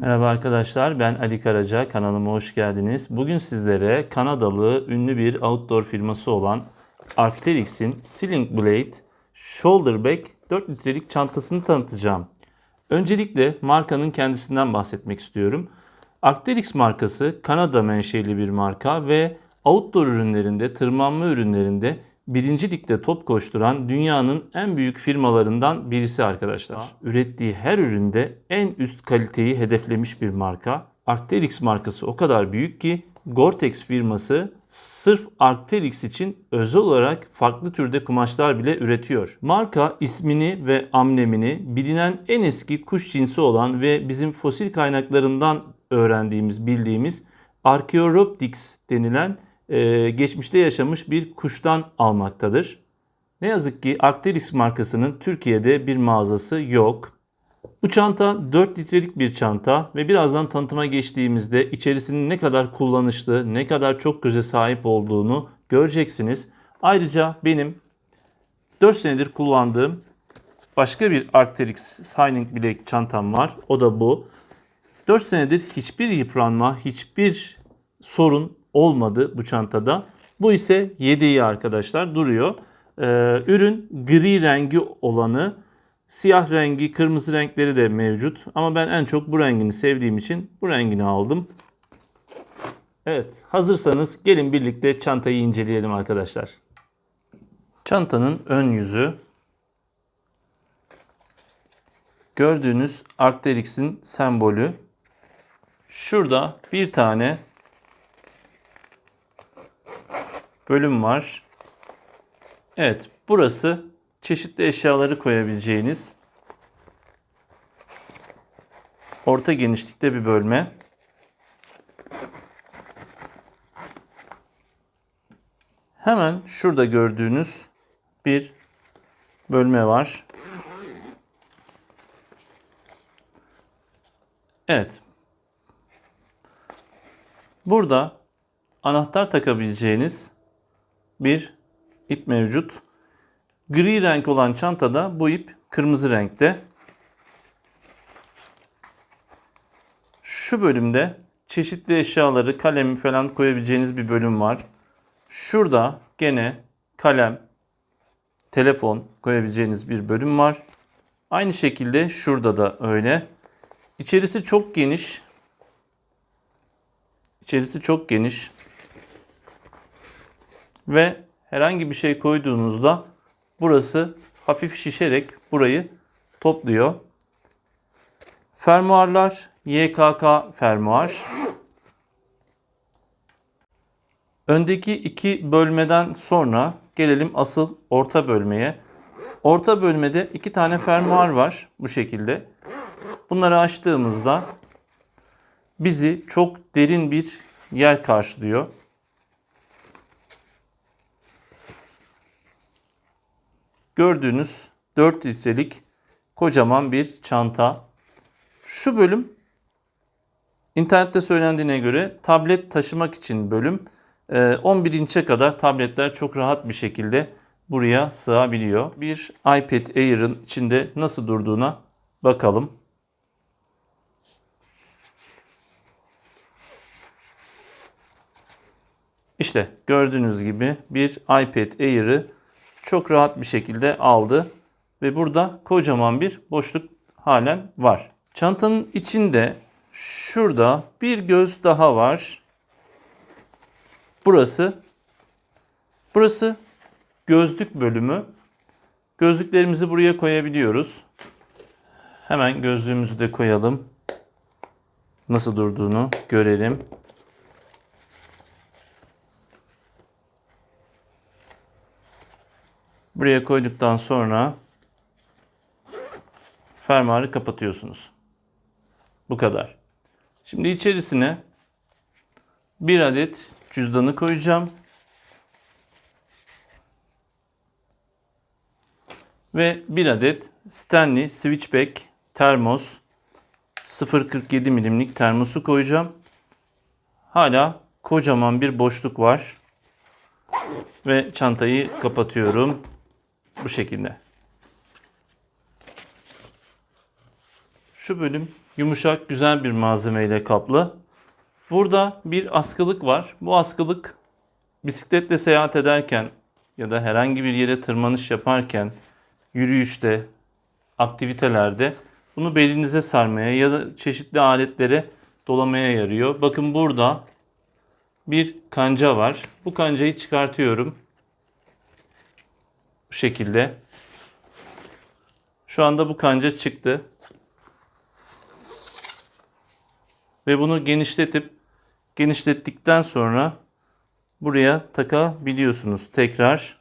Merhaba arkadaşlar, ben Ali Karaca. Kanalıma hoş geldiniz. Bugün sizlere Kanadalı ünlü bir outdoor firması olan Arc'teryx'in Sling Blade Shoulder Bag 4 litrelik çantasını tanıtacağım. Öncelikle markanın kendisinden bahsetmek istiyorum. Arc'teryx markası Kanada menşeli bir marka ve outdoor ürünlerinde, tırmanma ürünlerinde birinci ligde top koşturan dünyanın en büyük firmalarından birisi arkadaşlar. Ürettiği her üründe en üst kaliteyi hedeflemiş bir marka. Arc'teryx markası o kadar büyük ki Gore-Tex firması sırf Arc'teryx için özel olarak farklı türde kumaşlar bile üretiyor. Marka ismini ve amblemini bilinen en eski kuş cinsi olan ve bizim fosil kaynaklarından öğrendiğimiz, bildiğimiz Archaeopteryx denilen e, geçmişte yaşamış bir kuştan almaktadır. Ne yazık ki Arc'teryx markasının Türkiye'de bir mağazası yok. Bu çanta 4 litrelik bir çanta ve birazdan tanıtıma geçtiğimizde içerisinin ne kadar kullanışlı, ne kadar çok göze sahip olduğunu göreceksiniz. Ayrıca benim 4 senedir kullandığım başka bir Arc'teryx Signing Black çantam var. O da bu. 4 senedir hiçbir yıpranma, hiçbir sorun olmadı bu çantada. Bu ise yedeği arkadaşlar duruyor. Ee, ürün gri rengi olanı, siyah rengi, kırmızı renkleri de mevcut. Ama ben en çok bu rengini sevdiğim için bu rengini aldım. Evet, hazırsanız gelin birlikte çantayı inceleyelim arkadaşlar. Çantanın ön yüzü gördüğünüz Arc'teryx'in sembolü. Şurada bir tane bölüm var. Evet, burası çeşitli eşyaları koyabileceğiniz orta genişlikte bir bölme. Hemen şurada gördüğünüz bir bölme var. Evet. Burada anahtar takabileceğiniz bir ip mevcut. Gri renk olan çantada bu ip kırmızı renkte. Şu bölümde çeşitli eşyaları, kalem falan koyabileceğiniz bir bölüm var. Şurada gene kalem, telefon koyabileceğiniz bir bölüm var. Aynı şekilde şurada da öyle. İçerisi çok geniş. İçerisi çok geniş. Ve herhangi bir şey koyduğunuzda burası hafif şişerek burayı topluyor. Fermuarlar YKK fermuar. Öndeki iki bölmeden sonra gelelim asıl orta bölmeye. Orta bölmede iki tane fermuar var bu şekilde. Bunları açtığımızda bizi çok derin bir yer karşılıyor. Gördüğünüz 4 litrelik kocaman bir çanta. Şu bölüm internette söylendiğine göre tablet taşımak için bölüm. 11 inçe kadar tabletler çok rahat bir şekilde buraya sığabiliyor. Bir iPad Air'ın içinde nasıl durduğuna bakalım. İşte gördüğünüz gibi bir iPad Air'ı çok rahat bir şekilde aldı ve burada kocaman bir boşluk halen var. Çantanın içinde şurada bir göz daha var. Burası burası gözlük bölümü. Gözlüklerimizi buraya koyabiliyoruz. Hemen gözlüğümüzü de koyalım. Nasıl durduğunu görelim. Buraya koyduktan sonra fermuarı kapatıyorsunuz. Bu kadar. Şimdi içerisine bir adet cüzdanı koyacağım. Ve bir adet Stanley Switchback termos 0.47 milimlik termosu koyacağım. Hala kocaman bir boşluk var. Ve çantayı kapatıyorum. Bu şekilde. Şu bölüm Yumuşak, güzel bir malzemeyle kaplı. Burada bir askılık var. Bu askılık bisikletle seyahat ederken ya da herhangi bir yere tırmanış yaparken, yürüyüşte, aktivitelerde bunu belinize sarmaya ya da çeşitli aletlere dolamaya yarıyor. Bakın burada bir kanca var. Bu kancayı çıkartıyorum. Bu şekilde. Şu anda bu kanca çıktı. Ve bunu genişletip genişlettikten sonra buraya takabiliyorsunuz. Tekrar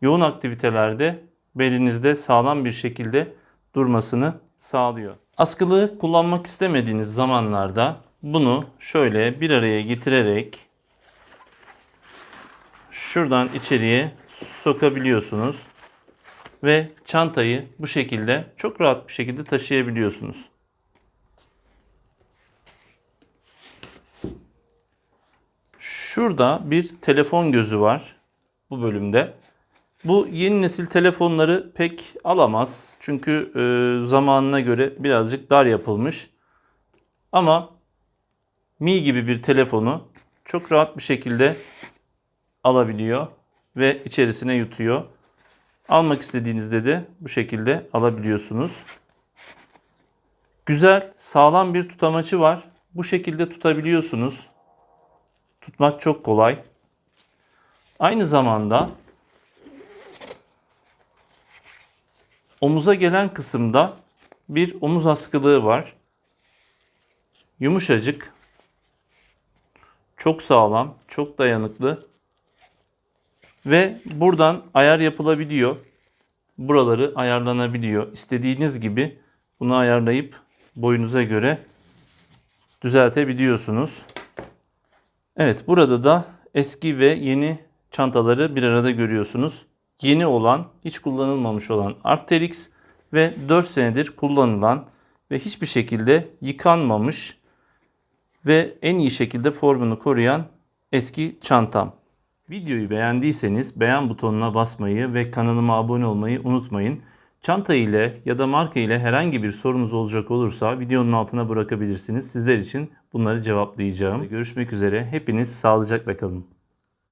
yoğun aktivitelerde belinizde sağlam bir şekilde durmasını sağlıyor. Askılığı kullanmak istemediğiniz zamanlarda bunu şöyle bir araya getirerek şuradan içeriye sokabiliyorsunuz ve çantayı bu şekilde çok rahat bir şekilde taşıyabiliyorsunuz. Şurada bir telefon gözü var bu bölümde. Bu yeni nesil telefonları pek alamaz. Çünkü e, zamanına göre birazcık dar yapılmış. Ama Mi gibi bir telefonu çok rahat bir şekilde alabiliyor ve içerisine yutuyor. Almak istediğinizde de bu şekilde alabiliyorsunuz. Güzel, sağlam bir tutamaçı var. Bu şekilde tutabiliyorsunuz. Tutmak çok kolay. Aynı zamanda omuza gelen kısımda bir omuz askılığı var. Yumuşacık. Çok sağlam, çok dayanıklı. Ve buradan ayar yapılabiliyor. Buraları ayarlanabiliyor. İstediğiniz gibi bunu ayarlayıp boyunuza göre düzeltebiliyorsunuz. Evet burada da eski ve yeni çantaları bir arada görüyorsunuz. Yeni olan, hiç kullanılmamış olan Arc'teryx ve 4 senedir kullanılan ve hiçbir şekilde yıkanmamış ve en iyi şekilde formunu koruyan eski çantam. Videoyu beğendiyseniz beğen butonuna basmayı ve kanalıma abone olmayı unutmayın. Çanta ile ya da marka ile herhangi bir sorunuz olacak olursa videonun altına bırakabilirsiniz. Sizler için bunları cevaplayacağım. Görüşmek üzere. Hepiniz sağlıcakla kalın.